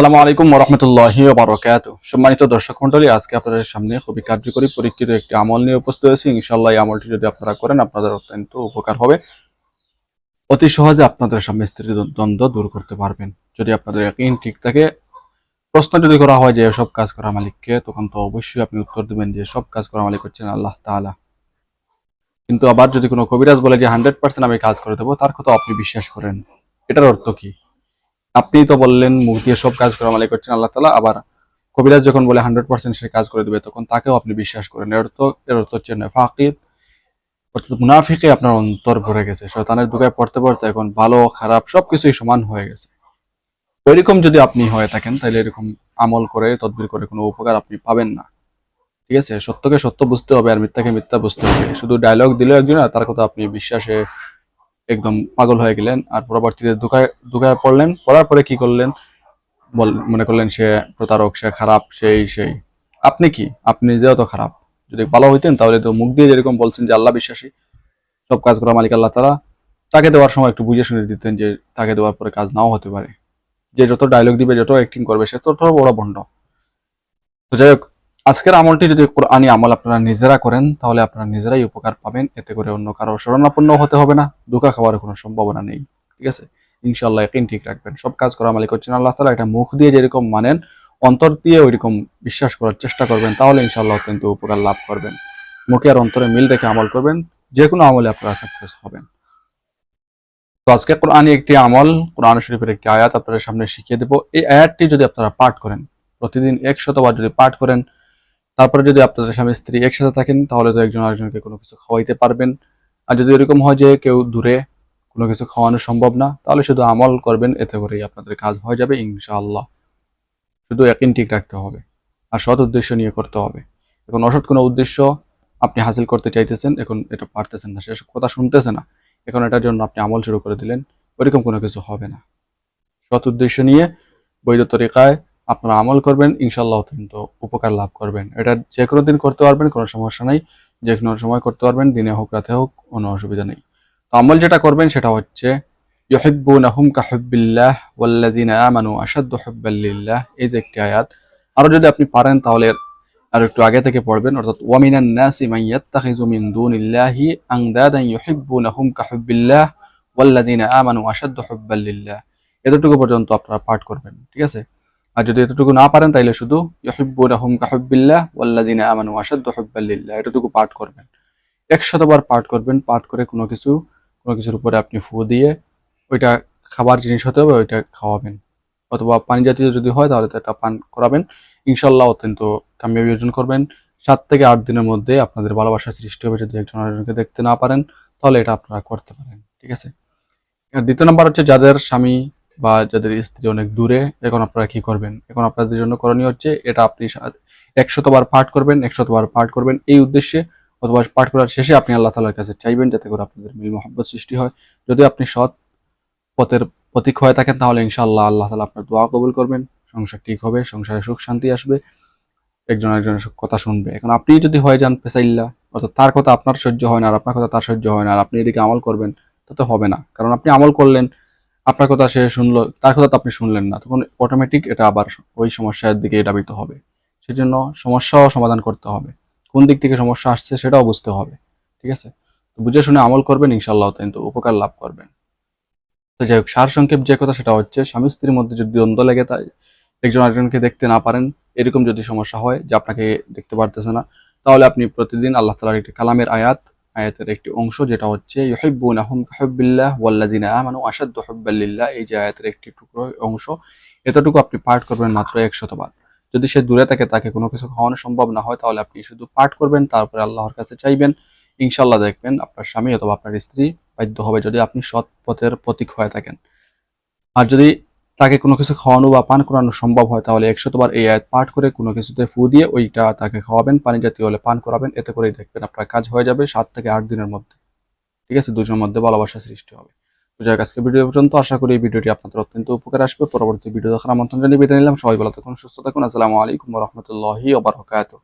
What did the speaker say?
আসসালামু আলাইকুম রহমতুল্লাহি বারকাত সম্মানিত দর্শক মন্ডলী আজকে আপনাদের সামনে খুবই কার্যকরী পরীক্ষিত একটি আমল নিয়ে উপস্থিত হয়েছি। ইনশাল্লাহ এই আমলটি যদি আপনারা করেন, আপনাদের অত্যন্ত উপকার হবে। অতি সহজে আপনাদের স্বামী স্ত্রীর দ্বন্দ্ব দূর করতে পারবেন। যদি আপনাদের একই ঠিক থাকে, প্রশ্ন যদি করা হয় যে সব কাজ করা মালিককে তখন তো অবশ্যই আপনি উত্তর দিবেন যে সব কাজ করা মালিক হচ্ছেন আল্লাহ তাআলা। কিন্তু আবার যদি কোনো কবিরাজ বলে যে হান্ড্রেড পার্সেন্ট আমি কাজ করে দেবো, তার কথা আপনি বিশ্বাস করেন। এটার অর্থ কি? আপনি তো বললেন মুখ দিয়ে সব কাজ করা মালিক করছেন আল্লাহ তালা আবার কবিরাজ যখন বলে হান্ড্রেড পার্সেন্ট সে কাজ করে দেবে, তখন তাকেও আপনি বিশ্বাস করেন। এর অর্থ এর অর্থ হচ্ছে নেফাকিদ অর্থাৎ মুনাফিকে আপনার অন্তর ভরে গেছে। শয়তানের দুগায় পড়তে পড়তে এখন ভালো, খারাপ সবকিছুই সমান হয়ে গেছে। তো এরকম যদি আপনি হয়ে থাকেন, তাহলে এরকম আমল করে, তদবির করে কোনো উপকার আপনি পাবেন না। ঠিক আছে? সত্যকে সত্য বুঝতে হবে আর মিথ্যাকে মিথ্যা বুঝতে হবে। শুধু ডায়লগ দিলেও একজন আর তার কথা আপনি বিশ্বাসে একদম পাগল হয়ে গেলেন আর পরবর্তীতে দুঃখায় দুঃখায় পড়লেন, পড়ার পরে কি করলেন? বল, মনে করলেন সে প্রতারক, সে খারাপ, সেই সেই। আপনি কি? আপনি নিজেও তো খারাপ। যদি ভালো হইতেন তাহলে তো মুখ দিয়ে যেরকম বলছেন যে আল্লাহ বিশ্বাসী, সব কাজ করা মালিক আল্লাহ তারা তাকে দেওয়ার সময় একটু বুঝে শুনে দিতেন যে তাকে দেওয়ার পরে কাজ নাও হতে পারে। যে যত ডায়লগ দিবে, যত অ্যাক্টিং করবে, সে তত বড় ভণ্ড। তো যাই হোক আজকের আমলটি যদি কোরআনি আমল আপনারা নিজেরা করেন, তাহলে আপনারা নিজেরাই উপকার পাবেন। এতে করে অন্য কারও শরণাপন্ন হতে হবে না দুঃখা খাওয়ার কোনো সম্ভাবনা নেই, ঠিক আছে? ইনশাল্লাহ একদিন ঠিক রাখবেন। সব কাজ করা মালিক হচ্ছেন আল্লাহ তালা এটা মুখ দিয়ে যেরকম মানেন, অন্তর দিয়ে ওইরকম বিশ্বাস করার চেষ্টা করবেন, তাহলে ইনশাল্লাহ অত্যন্ত উপকার লাভ করবেন। মুখে আর অন্তরে মিল রেখে আমল করবেন যে কোনো আমলে আপনারা সাকসেস হবেন। তো আজকে কোরআনি একটি আমল, কোরআন শরীফের একটি আয়াত আপনাদের সামনে শিখিয়ে দেবো। এই আয়াতটি যদি আপনারা পাঠ করেন, প্রতিদিন একশতবার যদি পাঠ করেন তারপরে যদি আপনাদের স্বামী স্ত্রী একসাথে থাকেন, তাহলে তো একজন আরেকজনকে কোনো কিছু খাওয়াইতে পারবেন। আর যদি এরকম হয় যে কেউ দূরে কোনো কিছু খাওয়ানো সম্ভব না, তাহলে শুধু আমল করবেন, এতে করেই আপনাদের কাজ হয়ে যাবে, ইনশাআল্লাহ। শুধু একদিন ঠিক রাখতে হবে, আর সৎ উদ্দেশ্য নিয়ে করতে হবে। এখন অসৎ কোনো উদ্দেশ্য আপনি হাসিল করতে চাইতেছেন, এখন এটা পারতেছেন না সেসব কথা শুনতেছে না। এখন এটার জন্য আপনি আমল শুরু করে দিলেন, ওইরকম কোনো কিছু হবে না। সৎ উদ্দেশ্য নিয়ে বৈধ তরিকায় আপনারা আমল করবেন ইনশাল্লাহ কিন্তু উপকার লাভ করবেন। এটা যে কোনো দিন করতে পারবেন, কোনো সমস্যা নেই। যে কোনো সময় করতে পারবেন, দিনে হোক, রাতে হোক, কোনো অসুবিধা নেই। তো আমল যেটা করবেন সেটা হচ্ছে, ইউহিব্বুনাহুম কাহুব্বিল্লাহ ওয়াল্লাযিনা আমানু আশাদ্দু হুব্বাল লিল্লাহ। এই যে একটি আয়াত। আরও যদি আপনি পারেন তাহলে আর একটু আগে থেকে পড়বেন, অর্থাৎ, ওয়ামিনান নাসি মান ইয়াত্তাখিযু মিন দুনিল্লাহি আনদাদান ইউহিব্বুনাহুম কাহুব্বিল্লাহ ওয়াল্লাযিনা আমানু আশাদ্দু হুব্বাল লিল্লাহ। এতটুকু পর্যন্ত আপনারা পাঠ করবেন, ঠিক আছে? আর যদি এতটুকু না পারেন তাহলে শুধু এতটুকু পাঠ করবেন। একশতবার পাঠ করবেন। পাঠ করে কোনো কিছু, কোনো কিছুর উপরে আপনি ফু দিয়ে ওইটা খাবার জিনিস হতে হবে, ওইটা খাওয়াবেন। অথবা পানি জাতীয় যদি হয়, তাহলে তো এটা পান করাবেন। ইনশাল্লাহ অত্যন্ত কামিয়াবি অর্জন করবেন। সাত থেকে আট দিনের মধ্যে আপনাদের ভালোবাসা সৃষ্টি হবে। যদি একজন আরেকজনকে দেখতে না পারেন, তাহলে এটা আপনারা করতে পারেন। ঠিক আছে? দ্বিতীয় নাম্বার হচ্ছে যাদের স্বামী বা যাদের স্ত্রী অনেক দূরে, এখন আপনারা কি করবেন? এখন আপনাদের জন্য করণীয় হচ্ছে এটা আপনি একশতবার পাঠ করবেন, একশতবার পাঠ করবেন এই উদ্দেশ্যে, অথবা পাঠ করার শেষে আপনি আল্লাহ তালার কাছে চাইবেন যাতে করে আপনাদের মিল মহব্বত সৃষ্টি হয়। যদি আপনি সৎ পথের প্রতীক হয়ে থাকেন, তাহলে ইনশাআল্লাহ আল্লাহ তালা আপনার দোয়া কবুল করবেন। সংসার ঠিক হবে, সংসারে সুখ শান্তি আসবে, একজন একজনের কথা শুনবে। এখন আপনি যদি হয়ে যান পেসাইল্লা অর্থাৎ তার কথা আপনার সহ্য হয় না আর আপনার কথা তার সহ্য হয় না, আর আপনি এদিকে আমল করবেন তাতে হবে না। কারণ আপনি আমল করলেন আপনার কথা সে শুনলো, তার কথা তো আপনি শুনলেন না, তখন অটোমেটিক এটা আবার ওই সমস্যার দিকে ডাবিত হবে। সেজন্য সমস্যাও সমাধান করতে হবে। কোন দিক থেকে সমস্যা আসছে সেটাও বুঝতে হবে, ঠিক আছে? তো বুঝে শুনে আমল করবেন ইনশাল্লাহ কিন্তু উপকার লাভ করবেন। তো যাই হোক, সার সংক্ষেপ যে কথা সেটা হচ্ছে, স্বামী স্ত্রীর মধ্যে যদি দ্বন্দ্ব লেগে তাই একজন আরেকজনকে দেখতে না পারেন, এরকম যদি সমস্যা হয় যে আপনাকে দেখতে পারতেছে না, তাহলে আপনি প্রতিদিন আল্লাহ তালার একটি কালামের আয়াত আয়াতের একটি অংশ যেটা হচ্ছে এই যে আয়াতের একটি টুকরো অংশ। এতটুকু আপনি পাঠ করবেন মাত্র একশতবার যদি সে দূরে থাকে, তাকে কোনো কিছু খাওয়ানো সম্ভব না হয়, তাহলে আপনি শুধু পাঠ করবেন, তারপরে আল্লাহর কাছে চাইবেন। ইনশাল্লাহ দেখবেন আপনার স্বামী অথবা আপনার স্ত্রী বাধ্য হবে যদি আপনি সৎ পথের প্রতীক হয়ে থাকেন। আর যদি তাকে কোনো কিছু খাওয়ানো বা পান করানো সম্ভব হয়, তাহলে একশতবার এই আয়াত পাঠ করে কোনো কিছুতে ফু দিয়ে ওইটা তাকে খাওয়াবেন, পানি জাতীয় হলে পান করাবেন, এতে করেই দেখবেন আপনার কাজ হয়ে যাবে সাত থেকে আট দিনের মধ্যে। ঠিক আছে? দুজনের মধ্যে ভালোবাসা সৃষ্টি হবে। তো আজকে ভিডিও পর্যন্ত। আশা করি এই ভিডিওটি আপনাদের অত্যন্ত উপকার আসবে। পরবর্তী ভিডিও দেখার আমন্ত্রণ জানিয়ে বিদায় নিলাম। সবাই ভালো থাকুন, সুস্থ থাকুন। আসসালামু আলাইকুম রহমতুল্লাহি ওবরাকাতুহ